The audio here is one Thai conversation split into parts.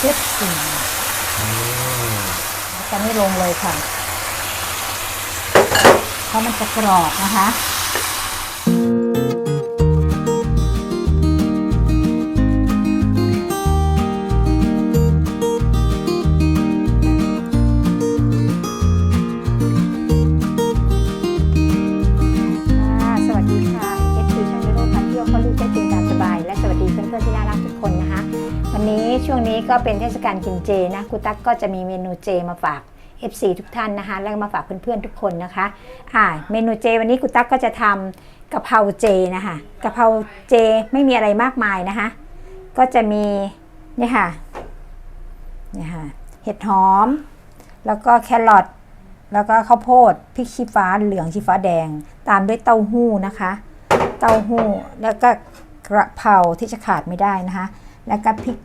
เจ็ดสี่แล้วจะไม่ลงเลยค่ะ เพราะมันจะกรอบนะคะค่ะ ช่วงนี้ก็เป็นเทศกาลกินเจนะครูตั๊กก็จะมีเมนูเจมาฝาก FC ทุกท่านนะคะ แล้วมาฝากเพื่อนๆทุกคนนะคะ อ่า เมนูเจวันนี้ครูตั๊กก็จะทำกะเพราเจนะคะกะเพราเจไม่มีอะไรมากมายนะคะ ก็จะมีเนี่ยค่ะเนี่ยค่ะเห็ดหอม แล้วก็แครอทแล้วก็ข้าวโพดพริกชี้ฟ้าเหลืองชี้ฟ้าแดง ตามด้วยเต้าหู้นะคะ เต้าหู้แล้วก็กระเพราที่จะขาดไม่ได้นะคะ แล้วก็พริก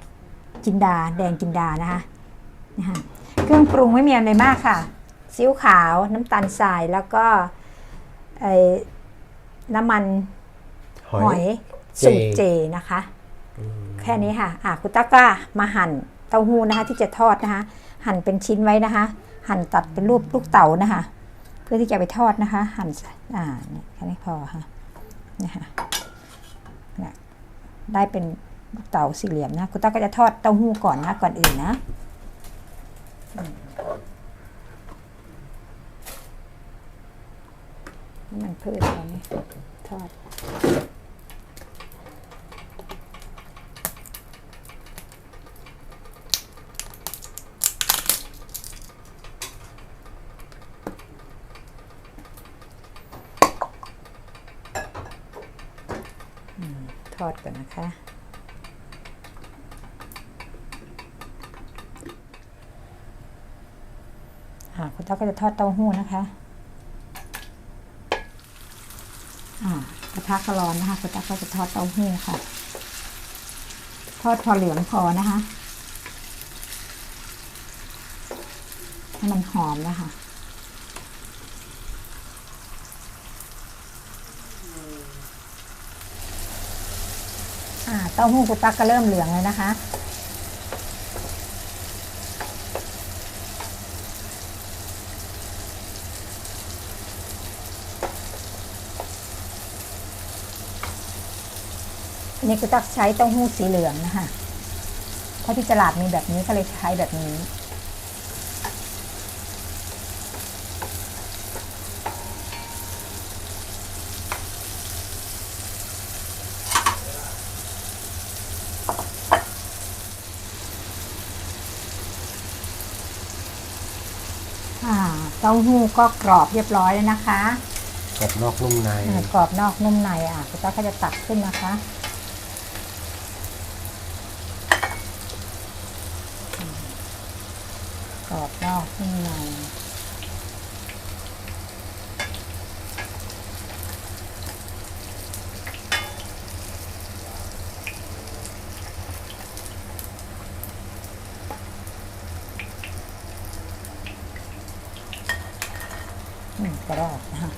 จินดา แดงจินดานะคะนะคะเครื่องปรุงไม่มีอะไรมากค่ะซีอิ๊วขาวน้ำตาลทรายแล้วก็ไอ้น้ำมันหอยหอยเจสูตรเจนะคะ แค่นี้ค่ะอะคุณตั๊กก็มาหั่นเต้าหู้นะคะ ที่จะทอดนะคะ หั่นเป็นชิ้นไว้นะคะ หั่นตัดเป็นรูปลูกเต๋านะคะ เพื่อที่จะไปทอดนะคะ หั่นอ่าเนี่ยแค่นี้พอค่ะเนี่ยค่ะเนี่ยได้เป็นลูก เตาสี่เหลี่ยมนะคุณตั๊กก็จะทอดเต้าหู้ก่อนนะก่อนอื่นนะน้ำมันพืชอะไรนี่ทอดทอดก่อนนะคะ คุณตั๊กก็จะทอดเต้าหู้นะคะอ่ากระทะก็ร้อนนะคะคุณตั๊กก็จะทอดเต้าหู้ค่ะ ทอดพอเหลืองพอนะคะให้มันหอมนะคะอ่าเต้าหู้คุณตั๊กก็เริ่มเหลืองแล้วนะคะ นนี้คุณตั๊กใช้เต้าหู้สีเหลืองนะคะเพราะที่ตลาดมีแบบนี้ก็เลยใช้แบบนี้อ่าเต้าหู้ก็กรอบเรียบร้อยแล้วนะคะ กรอบนอกนุ่มในอ่ากรอบนอกนุ่มในอะคุณตั๊กก็จะตักขึ้นนะคะอืมกรอบนอกนุ่มในอืม กรอบนะคะ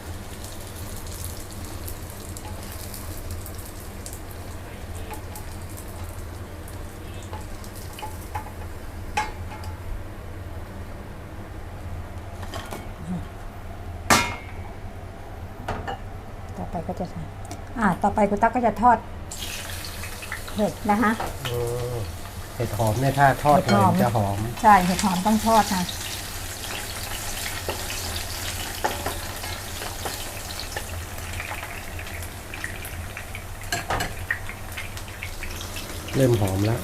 ต่อไปก็จะทำอ่าต่อไปคุณตั๊กก็จะทอดเห็ดนะคะเออเห็ดหอมเนี่ยถ้าทอดเห็ดเลหยอมจะหอม ใช่เห็ดหอมต้องทอดนะ เริ่มหอมแล้ว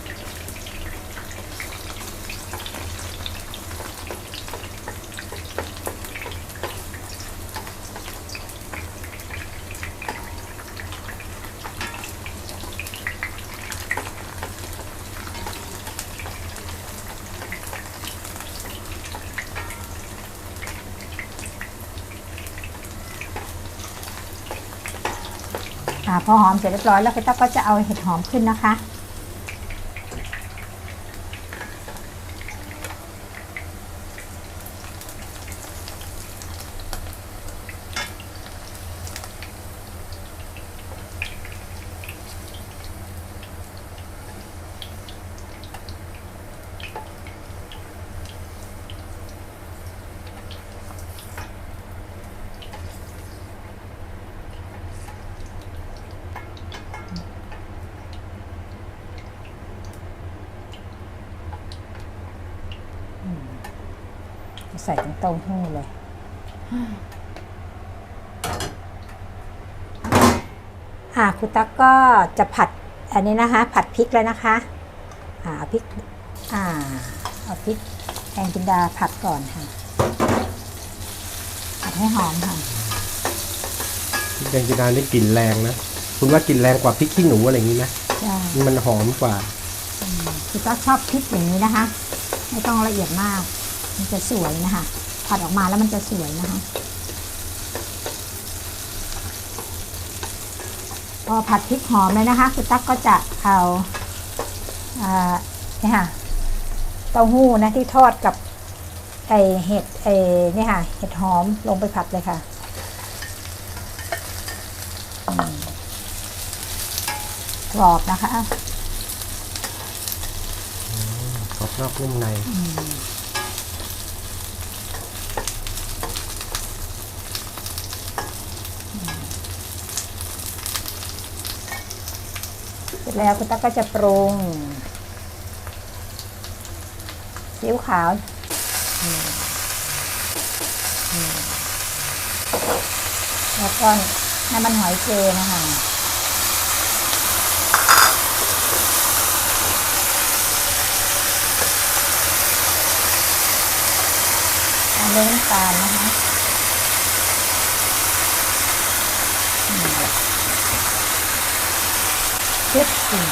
อ่าพอหอมเสร็จเรียบร้อยแล้วคุณตั๊กก็จะเอาเห็ดหอมขึ้นนะคะ ใส่ทั้งเต้าหู้เลย อ่าคุณตั๊กก็จะผัดอันนี้นะคะ ผัดพริกแล้วนะคะ อ่าเอาพริก อ่าเอาพริกแกงจินดาผัดก่อนค่ะ ผัดให้หอมค่ะพริกแกงจีนานนี่กลิ่นแรงนะ คุณว่ากลิ่นแรงกว่าพริกขี้หนูอะไรอย่างนี้ไหมใช่มันหอมกว่า คุณตั๊กชอบพริกอย่างนี้นะคะ ไม่ต้องละเอียดมาก มันจะสวยนะคะผัดออกมาแล้วมันจะสวยนะคะ พอผัดพริกหอมเลยนะคะคุณตั๊กก็จะเอาอ่าเนี่ยค่ะเต้าหู้นะที่ทอดกับไอเห็ดไอเนี่ยค่ะ เห็ดหอมลงไปผัดเลยค่ะอืมกรอบนะคะกรอบนอกนุ่มใน ร็จแล้วคุณตั๊กก็จะปรุงซีอิ๊วขาวแล้วก็น้ำมันหอยเจนะคะตามด้วยน้ำตาลนะคะอืมเช็ด กลิ่น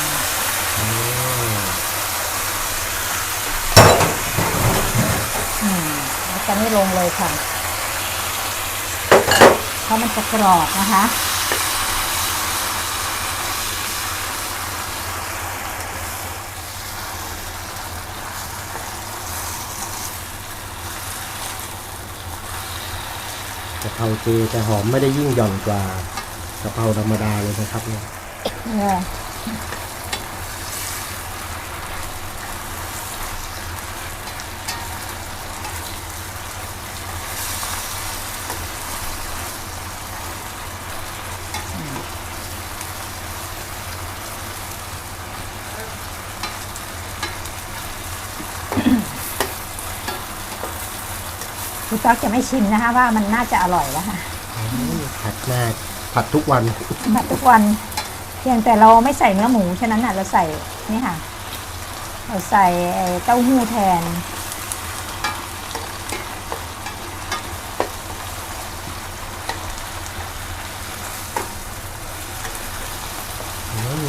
อืมแล้วก็นี่ลงเลยค่ะ เพราะมันจะกรอบนะคะกะเพราเจแต่หอมไม่ได้ยิ่งหย่อนกว่ากะเพราธรรมดาเลยนะครับเนี่ย เนี่ยคุณต๊อกจะไม่ชิมนะคะว่ามันน่าจะอร่อยแล้วค่ะ ผัดมากผัดทุกวันผัดทุกวัน เพียงแต่เราไม่ใส่เนื้อหมูฉะนั้นน่ะเราใส่นี่ค่ะ เราใส่เต้าหู้แทน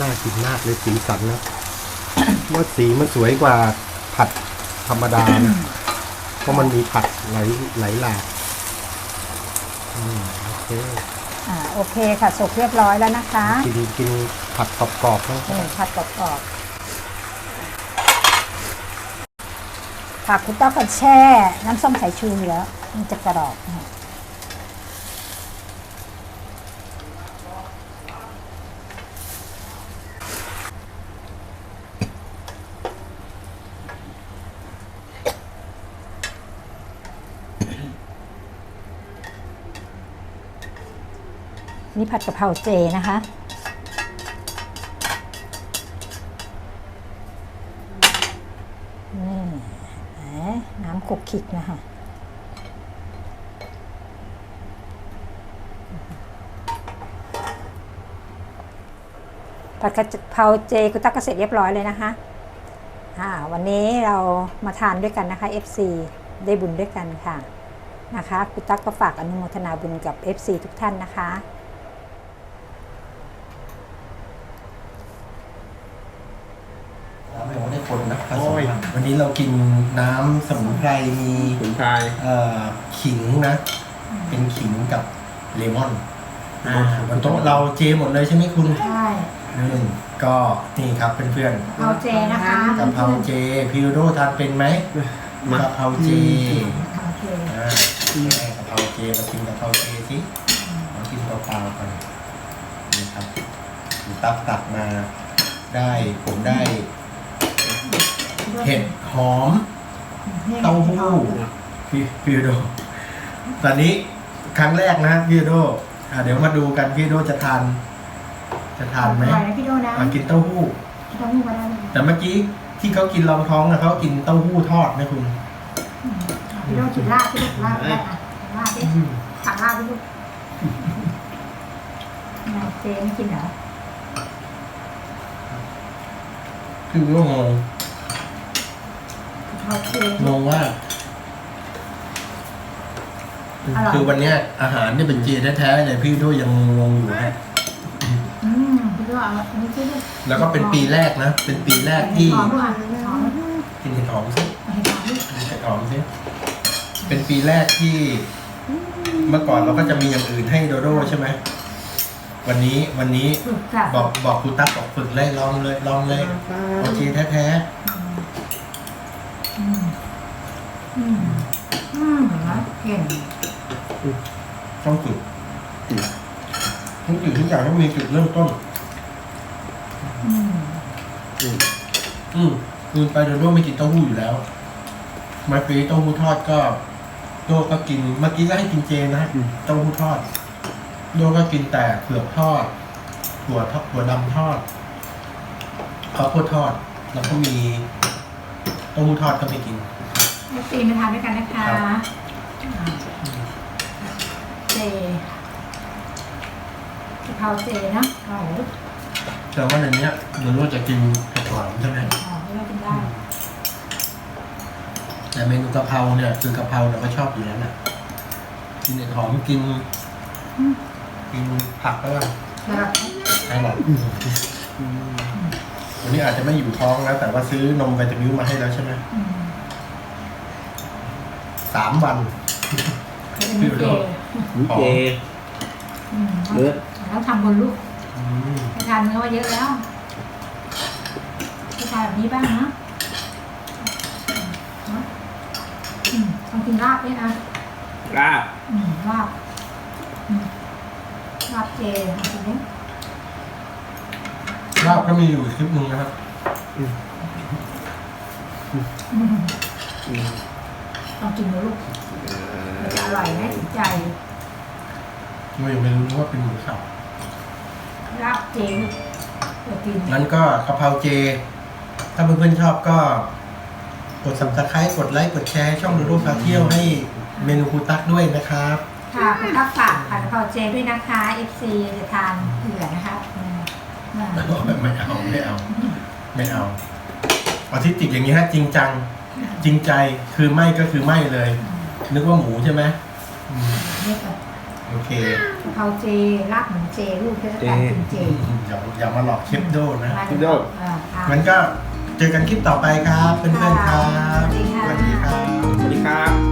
น่ากินมากเลยสีสันนะว่าสีมันสวยกว่าผัดธรรมดานะเพราะมันมีผัดไหลไหลหลากอืมโอเค อ่าโอเคค่ะสุกเรียบร้อยแล้วนะคะกินกินผัดกรอบๆนะนี่ผัดกรอบๆผักคุณต้องกันแช่น้ำส้มสายชูอยู่แล้ว มันจะกรอบนะคะ นี่ผัดกะเพราเจนะคะ นี่น้ำขุกขิกนะคะผัดกะเพราเจกุตักก็เสร็จเรียบร้อยเลยนะคะอ่าวันนี้เรามาทานด้วยกันนะคะ FC ได้บุญด้วยกันค่ะนะคะกุตักก็ฝากอนุโมทนาบุญกับ FC ทุกท่านนะคะ น้ำไม่ได้คนนะผสมมา วันนี้เรากินน้ำสมุนไพรมีขุนพาย เอ่อขิงนะ เป็นขิงกับเลมอนอ่า บนโต๊ะเราเจหมดเลยใช่ไหมคุณใช่นี่ก็นี่ครับเพื่อนเอาเจนะคะๆกะเพราเจพิวโดทานเป็นไหมกะเพราเจโอเคอ่าแม่กะเพราเจมากินกะเพราเจสิลองกินเปล่าๆก่อนนี่ครับคุณตับตักมาได้ผมได้ เห็ดหอม เต้าหู้พี่พี่โด ตอนนี้ครั้งแรกนะพี่โดอะเดี๋ยวมาดูกันพี่โดจะทาน จะทานไหมอร่อยนะพี่โดนะอะกินเต้าหู้ต้องมีมาแล้วแต่เมื่อกี้ที่เขากินรองท้องนะเขากินเต้าหู้ทอดไหมคุณอพี่โรจิลาบพี่ลูกลาบได้อะลาบดิอืมตักลาบพี่ลูกนายเจไม่กินเหรอพี่ก็งง เขาเจงงว่า อร่อย คือวันเนี้ยอาหารเนี่ยเป็นเจแท้ๆเลยพี่ด้วยยังงงอยู่นะอืมพี่ลูกเอาอันนี้ช่วยด้วยแล้วก็เป็นปีแรกนะ เป็นปีแรกที่หอมด้วยหอมกินเห็ดหอมสิให้หอมด้วยกินเห็ดหอมสิเป็นปีแรกที่ เมื่อก่อนเราก็จะมีอย่างอื่นให้โดโด้ใช่ไหมวันนี้วันนี้ฝึกจ้ะบอกบอกครูตั๊กบอกฝึกเลยลองเลยลองเลยโอเคแท้อืม อืมอืมนะเก่งๆต้องฝึกทุกสิ่งทุกอย่างต้องมีจุดเริ่มต้น อืมอืมคืนไปโดโด้ไม่กินเต้าหู้อยู่แล้ว มาฟรีเต้าหู้ทอดก็ โดก็กินเมื่อกี้ก็ให้กินเจนะเต้าหู้ทอด โดก็กินแต่เผือกทอดถั่วทอดถั่วดำทอดข้าวโพดทอด แล้วก็มีเต้าหู้ทอดก็ไม่กินเอ ฟซีมาทานด้วยกันนะคะครับอ่าเจกะเพราเจนะโอ้โหแต่ว่าในเนี้ยโดโด้จะกินเผ็ดหวานใช่ไหมหอมไม่ได้กินได้แต่เมนูกะเพราเนี่ยคือกะเพราเราก็ชอบอยู่แล้วแหละกินเห็ดหอมกิน กินผักแล้วกันครับแครอทวันนี้อาจจะไม่อยู่ท้องแล้ว แต่ว่าซื้อนมไวตามิลมาให้แล้วใช่ไหมอืม สามวันเขาเป็นเจนี่เจอืมเลือดแล้วทำบนลูกอืมไปทานเนื้อมาเยอะแล้วไปทานแบบนี้บ้างนะนะอืมลองกินลาบด้วยนะ ลาบอืมลาบอืมลาบเจลองกินดิลาบก็มีอยู่คลิปหนึ่งนะครับ อืม ลองกินดูลูกมันจะอร่อยนะถูกใจเรายังไม่รู้ว่าเป็นหมูสับลาบเจลูกเปิดกินนั้นก็กะเพราเจ ถ้าเพื่อนๆชอบก็ กด subscribe กดไลค์กดแชร์ให้ช่องดูรูปพาเที่ยวให้เมนูคูตักด้วยนะครับ ค่ะคุณทักฝากผัดกะเพราเจด้วยนะคะ FC จะทานเผื่อนะคะอืมอ่าไม่เอาไม่เอาไม่เอา ไม่เอา ออทิสติกอย่างนี้ฮะจริงจัง จริงใจคือไม่ก็คือไม่เลย นึกว่าหมูใช่ไหมโอเคกะเพราเจลาบหมูเจลูกเทศกินเจอย่าอย่ามาหลอกเชฟโดนะ มาจากอ่าอ่า งั้นก็เจอกันคลิปต่อไปครับ เพื่อนๆครับ สวัสดีครับ สวัสดีครับ